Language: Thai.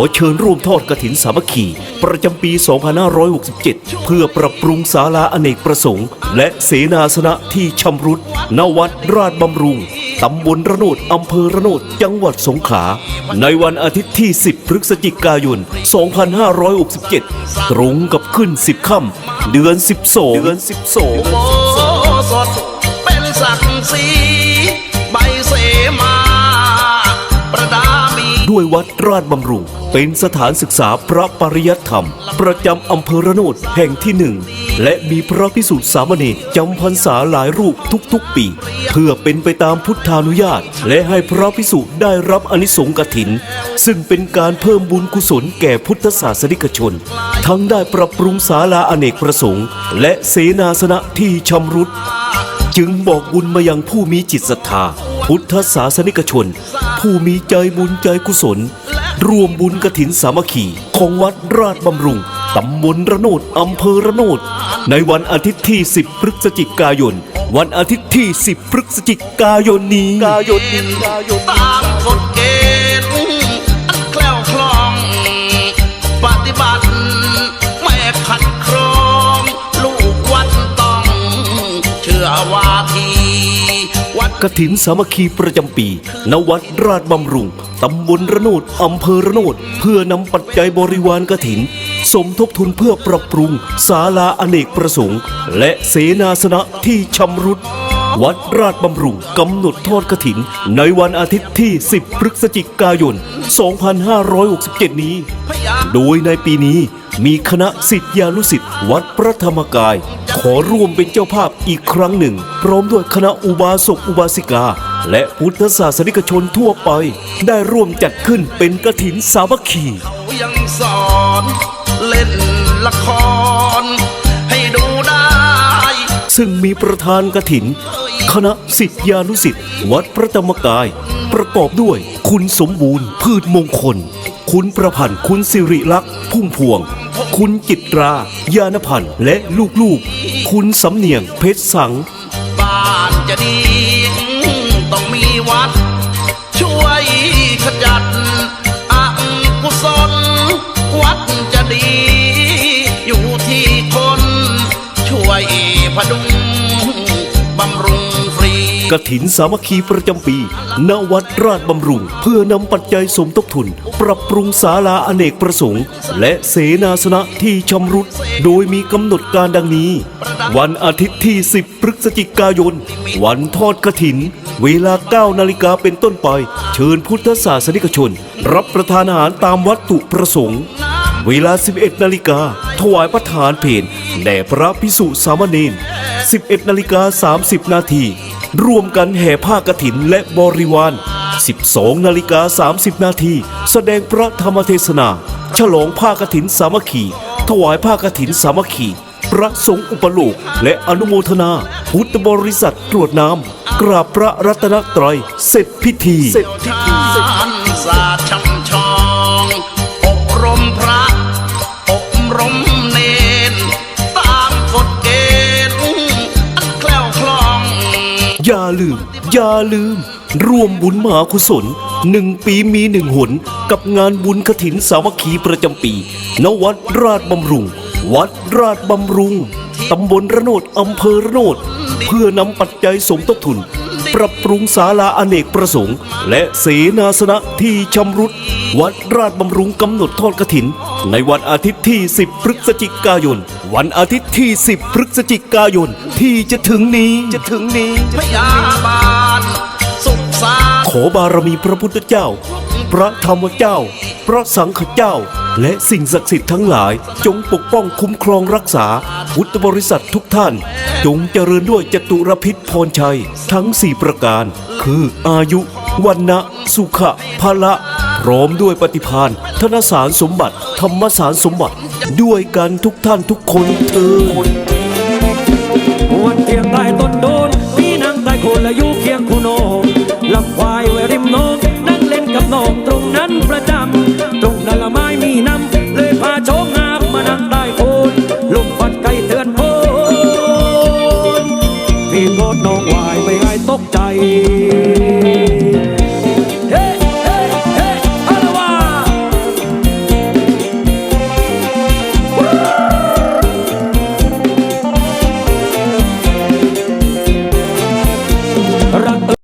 อเชิญร่วมทอดกระถินสามัคคี ประจำปี 2567 เพื่อปรับปรุงศาลาอเนกประสงค์ และเสนาสนะที่ชำรุดณวัดราชบำรุง ตำบลระโนดอำเภอระโนดจังหวัดสงขลา ในวันอาทิตย์ที่ 10 พฤศจิกายน 2567 ตรงกับขึ้น 10 ค่ำเดือน 12 เดือน 12 วยวัดราชบำรุง เป็นสถานศึกษาพระปริยัติธรรม ประจำอำเภอระโนดแห่งที่หนึ่ง และมีพระพิสุทธิ์สามเณรจำพรรษาหลายรูปทุกๆปี เพื่อเป็นไปตามพุทธานุญาต และให้พระพิสุได้รับอนิสงส์กถิน ซึ่งเป็นการเพิ่มบุญกุศลแก่พุทธศาสนิกชน ทั้งได้ปรับปรุงศาลาอเนกประสงค์ และเสนาสนะที่ชำรุดจึงบอกบุญมายังผู้มีจิตศรัทธา พุทธศาสนิกชน ผู้มีใจบุญใจกุศลร่วมบุญกระถินสามัคคีของวัดราชบำรุง ตำบลระโนดอำเภอระโนด ในวันอาทิตย์ที่ 10 พฤศจิกายน วันอาทิตย์ที่ 10 พฤศจิกายนนี้ตามกฎเกณฑ์ กถินสามัคคีประจำปี ณ วัดราชบำรุง ตำบลระโนดอำเภอระโนด เพื่อนำปัจจัยบริวารกถิน สมทบทุนเพื่อปรับปรุงศาลาอเนกประสงค์ และเสนาสนะที่ชำรุด วัดราชบำรุงกำหนดทอดกระถิน ในวันอาทิตย์ที่ 10 พฤศจิกายน 2567 นี้ โดยในปีนี้ มีคณะสิทธิานุสิทธิ์วัดพระธรรมกาย ขอร่วมเป็นเจ้าภาพอีกครั้งหนึ่ง พร้อมด้วยคณะอุบาสกอุบาสิกา และพุทธศาสนิกชนทั่วไป ได้ร่วมจัดขึ้นเป็นกระถินสามัคคีเขายังสอนเล่นละคร ให้ดูได้ ซึ่งมีประธานกถิน คณะสิทธิานุสิทธิ์วัดพระธรรมกาย ประกอบด้วย คุณสมบูรณ์ พืชมงคล คุณประพันธ์คุณสิริลักษ์พุ่มพวง คุณจิตรา ยานพันธ์และลูกๆ คุณสำเนียงเพชรสัง บ้านจะดี ต้องมีวัด ช่วยขจัดอกุศลวัดจะดี อยู่ที่คน ช่วยพดุงบำรุง ฟรีกถินสามัคคีประจำปี ณ วัดราชบำรุง เพื่อนำปัจจัยสมทบทุน ปรับปรุงศาลาอเนกประสงค์ และเสนาสนะที่ชำรุด โดยมีกำหนดการดังนี้ วันอาทิตย์ที่ 10 พฤศจิกายน วันทอดกถิน เวลา 9 นาฬิกาเป็นต้นไป เชิญพุทธศาสนิกชน รับประทานอาหารตามวัตถุประสงค์เวลา 11 นาฬิกา ถวายประทานเพลแด่พระพิสุสามเณร11 นาฬิกา 30 นาที รวมกันแห่ผ้ากฐินและบริวาร 12 นาฬิกา 30 นาทีแสดงพระธรรมเทศนา ฉลองผ้ากฐินสามัคคี ถวายผ้ากฐินสามัคคี พระสงฆ์อุปโลกและอนุโมทนา พุทธบริษัทตรวจน้ำ กราบพระรัตนตรัยเสร็จพิธีทานศาสตร์ช่ำช อย่าลืม อย่าลืม ร่วมบุญมหากุศลหนึ่งปีมีหนึ่งหน กับงานบุญกถินสามัคคีประจำปี ณวัดราชบำรุง วัดราชบำรุง ตำบลระโนดอำเภอระโนด เพื่อนำปัจจัยสมทบทุน ปรับปรุงศาลาอเนกประสงค์ และเสนาสนะที่ชำรุด วัดราชบำรุงกำหนดทอดกถิน ในวันอาทิตย์ที่ 10 พฤศจิกายน วันอาทิตย์ที่ 10 พฤศจิกายน ที่จะถึงนี้จะถึงนี้พยาบาลสุขสาขอบารมีพระพุทธเจ้า พระธรรมเจ้า พระสังฆเจ้า และสิ่งศักดิ์สิทธิ์ทั้งหลาย จงปกป้องคุ้มครองรักษาพุทธบริษัททุกท่าน จงเจริญด้วยจตุรพิษพรชัย ทั้งสี่ประการ คืออายุ วันนะสุขะพละพร้อมด้วยปฏิพานธนสารสมบัติ ธรรมสารสมบัติ ด้วยกันทุกท่านทุกคนเธอวันเทียงใต้ต้นโดนมีนางใต้โคนและอยู่เคียงคูโนลำควาย